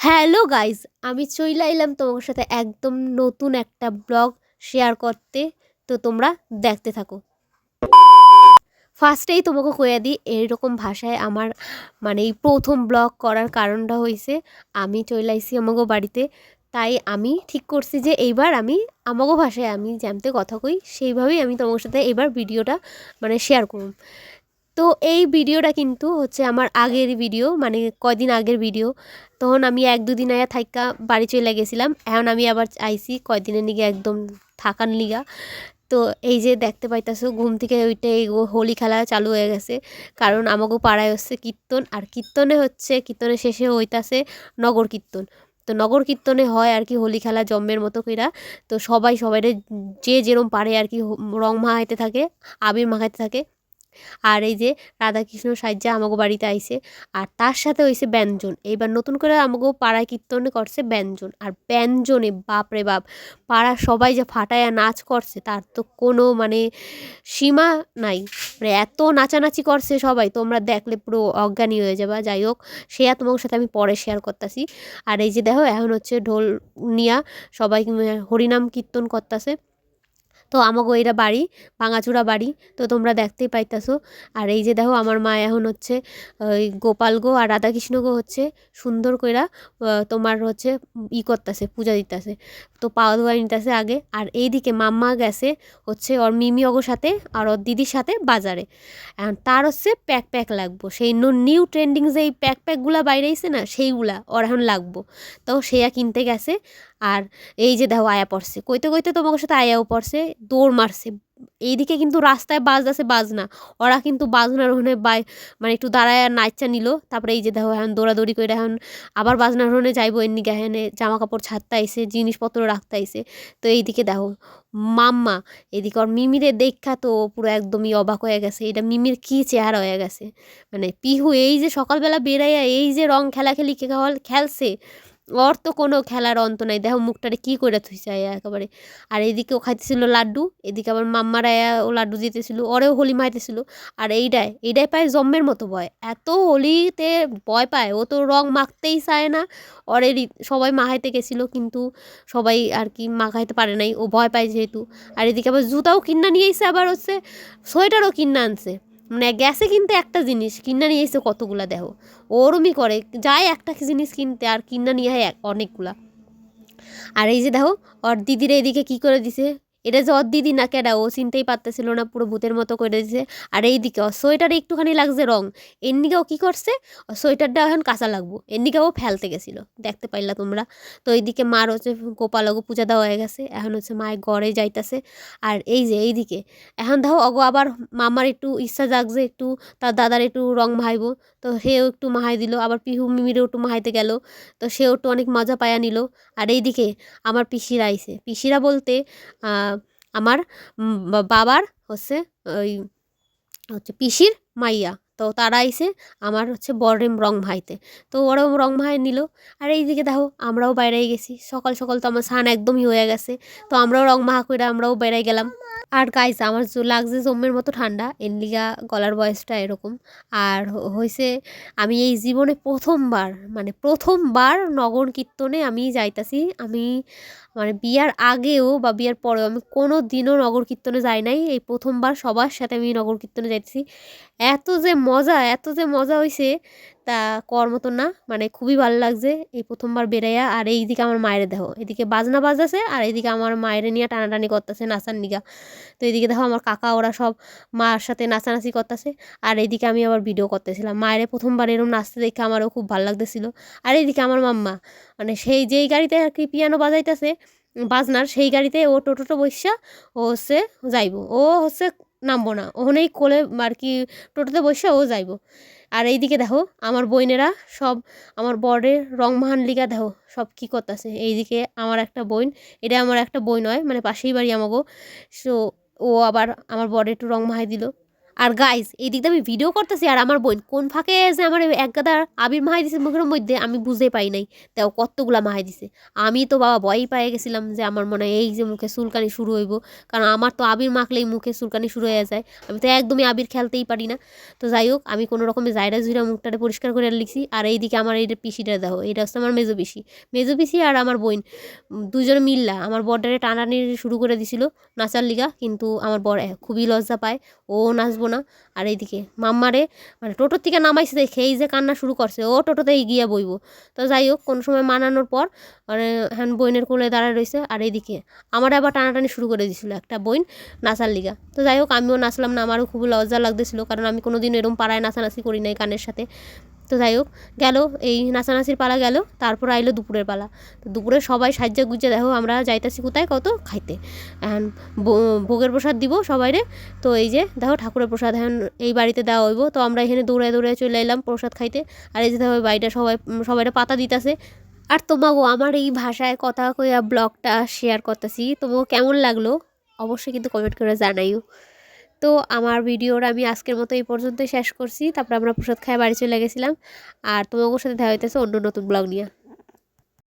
Hello guys আমি চইলা এলাম তোমার সাথে একদম নতুন একটা ব্লগ শেয়ার করতে। তো তোমরা দেখতে থাকো। ফার্স্টেই তোমাকে কইয়া দিই, এইরকম ভাষায় আমার মানে এই প্রথম ব্লগ করার কারণটা হয়েছে আমি চলে আইসি আমাগো বাড়িতে। তাই আমি ঠিক করছি যে এইবার আমি আমাগো ভাষায় আমি যেমতে কথা কই, সেইভাবেই আমি তোমার সাথে এবার ভিডিওটা মানে শেয়ার করুম। তো এই ভিডিওটা কিন্তু হচ্ছে আমার আগের ভিডিও মানে কয়দিন আগের ভিডিও। তখন আমি এক দুদিন আয়া থাইকা বাড়ি চলে গেছিলাম, এখন আমি আবার আইসি কয়দিনের নিগে একদম থাকার লিগা। তো এই যে দেখতে পাইতেছো, ঘুম থেকে ওইটা এই হোলি খেলা চালু হয়ে গেছে, কারণ আমাকেও পাড়ায় হচ্ছে কীর্তন, আর কীর্তনে হচ্ছে, কীর্তনের শেষে হইতাছে নগর কীর্তন। তো নগর কীর্তনে হয় আর কি হোলি খেলা জম্মের মতো কইরা, তো সবাই সবাই যে যেরম পারে আর কি রং মাখাইতে থাকে, আবির মাখাইতে থাকে আর এই যে রাধাকৃষ্ণ সাহায্যে আমাকে বাড়িতে আইছে, আর তার সাথে হয়েছে ব্যঞ্জন। এইবার নতুন করে আমাকে পাড়ায় কীর্তন করছে ব্যঞ্জন। আর ব্যঞ্জনে, বাপরে বাপ, পাড়ার সবাই যে ফাটায়া নাচ করছে, তার তো কোনো মানে সীমা নাই। মানে এত নাচানাচি করছে সবাই, তোমরা দেখলে পুরো অজ্ঞানী হয়ে যাবা। যাই হোক, সে আর তোমার সাথে আমি পরে শেয়ার করতেছি। আর এই যে দেখো, এখন হচ্ছে ঢোল নিয়া সবাই হরিনাম কীর্তন করতেছে। তো আমাগো এরা বাড়ি, ভাঙাচুরা বাড়ি, তো তোমরা দেখতেই পাইতাছো। আর এই যে দেখো আমার মা এখন হচ্ছে, ওই গোপাল গো আর রাধাকৃষ্ণ গো হচ্ছে সুন্দর কইরা তোমার হচ্ছে ই করতেছে, পূজা দিতেছে। তো পাওয়া ধোয়া নিতেছে আগে। আর এইদিকে মাম্মা গেছে হচ্ছে ওর মিমি অগোর সাথে আর ওর দিদির সাথে বাজারে। তার হচ্ছে প্যাক প্যাক লাগবো। সেই নিউ ট্রেন্ডিং যে এই প্যাক প্যাকগুলা বাইরে আইছে না, সেইগুলা ওর এখন লাগবো। তো সেয়া কিনতে গেছে। আর এই যে দেখো আয়া পড়ছে। কইতে কইতে তোমাকে সাথে আয়াও পড়ছে, দৌড় মারছে। এইদিকে কিন্তু রাস্তায় বাজ আছে বাজনা ওরা কিন্তু বাজনার ওখানে বাই মানে একটু দাঁড়ায় নাচা নিল। তারপরে এই যে দেখো এখন দৌড়াদৌড়ি করে এখন আবার বাজনার ওখানে যাইবো। এমনি গাহেনে জামা কাপড় ছাড়তে আইসে জিনিসপত্র রাখতে আইসে তো এইদিকে দেখো, মাম্মা, এদিকে ওর মিমিরে দেখা তো পুরো একদমই অবাক হয়ে গেছে। এটা মিমির কী চেহারা হয়ে গেছে। মানে পিহু এই যে সকালবেলা বেড়াইয়া এই যে রং খেলা খেলাখেলি খেলছে ওর তো কোনো খেলার অন্ত নাই। দেখো মুখটারে কী করে থুইছে আয়া একেবারে। আর এদিকে ও খাইতেছিল লাড্ডু, এদিকে আবার মাম্মার আয়া ও লাড্ডু দিতেছিল, ওরেও হোলি মাইতেছিল। আর এইটাই এইটাই পায় জম্মের মতো ভয়। এত হোলিতে ভয় পায়, ও তো রং মাখতেই চায় না। ওরে সবাই মাখাইতে গেছিল, কিন্তু সবাই আর কি মাখাইতে পারে নাই, ও ভয় পায় যেহেতু। আর এদিকে আবার জুতাও কিনা নিয়ে এসে আবার হচ্ছে, সোয়েটারও কিনা আনছে। মানে গ্যাসে কিনতে একটা জিনিস, কিনা নিয়ে এসে কতগুলা দেহ ওরমই করে, যায় একটা জিনিস কিনতে আর কিনা নিয়ে হয় অনেকগুলা। আর এই যে দেখো, ওর দিদিরা এদিকে কি করে দিছে? এটা যে দিদি না কেডা, ও চিনতেই পারতেছিল না, পুরো ভূতের মতো করে দিছে। আর এইদিকে ওর সোয়েটারে একটুখানি লাগছে রং। এর ও কী করছে? সোয়েটারটা এখন কাঁচা লাগবো। এর ও ফেলতে গেছিল। দেখতে পাইলা তোমরা। তো এইদিকে মার হচ্ছে গোপাল গোপালগো পূজা দেওয়া হয়ে গেছে। এখন হচ্ছে মায়ের গড়ে যাইতাছে। আর এই যে এইদিকে, এখন দেখো অগো আবার মামার একটু ইচ্ছা জাগছে একটু, তার দাদার একটু রং মাহাইবো। তো সেও একটু মাহাই দিল। আবার পিহু মিমিরেও একটু মাহাইতে গেল। তো সেও একটু অনেক মজা পায়া নিল। আর এইদিকে আমার পিসিরা আইছে। পিসিরা বলতে আমার বাবার হচ্ছে ওই হচ্ছে পিসির মাইয়া। তো তারা এসে আমার হচ্ছে বরেম রং ভাইতে। তো ওরাও রং ভাই নিল। আর এইদিকে দেখো, আমরাও বাইরে গেছি। সকাল সকাল তো আমার স্নান একদমই হয়ে গেছে। তো আমরাও রং মাহা করে আমরাও বেড়াই গেলাম। আর গাইস আমার লাগছে জম্মের মতো ঠান্ডা। এনলিগা গলার বয়সটা এরকম। আর হয়েছে আমি এই জীবনে প্রথমবার মানে প্রথমবার নগর কীর্তনে আমি যাইতাছি। আমি মানে বিয়ার আগেও বা বিয়ার পরেও আমি কোনো দিনও নগর কীর্তনে যাই নাই। এই প্রথমবার সবার সাথে আমি নগর কীর্তনে যাইতেছি। এত যে মজা, এত যে মজা হয়েছে তা কর মতো না। মানে খুবই ভালো লাগছে এই প্রথমবার বেড়াইয়া আর এইদিকে আমার মায়ের দেখো, এদিকে বাজনা বাজাছে আর এইদিকে আমার মায়ের নিয়ে টানাটানি করতেছে নাচার নিগা। তো এদিকে দেখো আমার কাকা, ওরা সব মার সাথে নাচানাচি করতেছে। আর এইদিকে আমি আবার ভিডিও করতেছিলাম। মায়ের প্রথমবার এরকম নাচতে দেখে আমারও খুব ভালো লাগতেছিল। আর এইদিকে আমার মাম্মা মানে সেই যেই গাড়িতে আর কি পিয়ানো বাজাইতেছে, বাজনার সেই গাড়িতে ও টোটোটো বৈশা ও হচ্ছে যাইব। ও হচ্ছে নামবো না। ওখানেই কোলে আর কি টোটোতে বসে ও যাইব। আর এইদিকে দেখো, আমার বোনেরা সব, আমার বরের রং মাহান লিগা দেখো, সব কী করতেছে। এইদিকে আমার একটা বোন, এটা আমার একটা বই নয় মানে পাশেই বাড়ি আমাগো। সো ও আবার আমার বরে একটু রং মাহাই দিল। আর গাইস এই দিকটা আমি ভিডিও করতেছি আর আমার বোন কোন ফাঁকে যে আমার এক গাদা আবির মাহাই দিছে মুখের মধ্যে আমি বুঝে পাই নাই। তাও কতগুলা মাহাই দিছে। আমি তো বাবা ভয়ই পেয়ে গেছিলাম যে আমার মনে হয় এই যে মুখে চুলকানি শুরু হইব। কারণ আমার তো আবির মাখলেই মুখে চুলকানি শুরু হয়ে যায়। আমি তো একদমই আবির খেলতেই পারি না। তো যাই হোক, আমি কোনো রকমের জায়রা জুইরা মুখটারে পরিষ্কার করে লিখছি। আর এইদিকে আমার এইটা পিসিটা দেখো, এটা হচ্ছে আমার মেজো পিসি। মেজো পিসি আর আমার বোন দুজনে মিল্লা। আমার বরডারে টানাটানি শুরু করে দিছিল নাচার লিগা, কিন্তু আমার বর খুবই লজ্জা পায়। ও নাচবো না। আর এইদিকে মাম্মারে মানে টোটোর থেকে নামাইছে দেখে, এই যে কান্না শুরু করছে, ও টোটোতেই গিয়ে বইব। তো যাই হোক, কোনো সময় মানানোর পর মানে হ্যান বইনের কোলে দাঁড়ায় রয়েছে আর এইদিকে আমার আবার টানাটানি শুরু করে দিছিল একটা বইন নাচার লিগা। তো যাই হোক, আমিও নাচলাম না, আমারও খুব লজ্জা লাগতেছিল, কারণ আমি কোনো দিন এরম পাড়ায় নাচানাচি করি নাই কানের সাথে। তো যাই হোক, গেল, এই নাচানাচির পালা গেল, তারপর আইলো দুপুরের পালা। তো দুপুরে সবাই সাজ্জা গুজ্জা, দেখো আমরা যাইতাছি কোথায়, কত? খাইতে। এখন ভোগের প্রসাদ দিব সবাইরে। তো এই যে, দেখো ঠাকুরের প্রসাদ, এখন এই বাড়িতে দেওয়া হইব। তো আমরা এখানে দৌড়ে দৌড়ে চলে এলাম প্রসাদ খাইতে। আর এই যে দেখো বাড়িটা সবাই সবাইটা পাতা দিতেছে। আর তোমাগো, আমার এই ভাষায় কথা কইয়া ব্লগটা শেয়ার করতেছি। তোমাকে কেমন লাগল? অবশ্যই কিন্তু কমেন্ট করে জানাইও। তো আমার ভিডিওর আমি আজকের মতো এই পর্যন্তই শেষ করছি। তারপর আমরা প্রসাদ খায় বাড়ি চলে গেছিলাম। আর তোমাদের সাথে দেখা হইতেছে অন্য নতুন ব্লগ নিয়ে।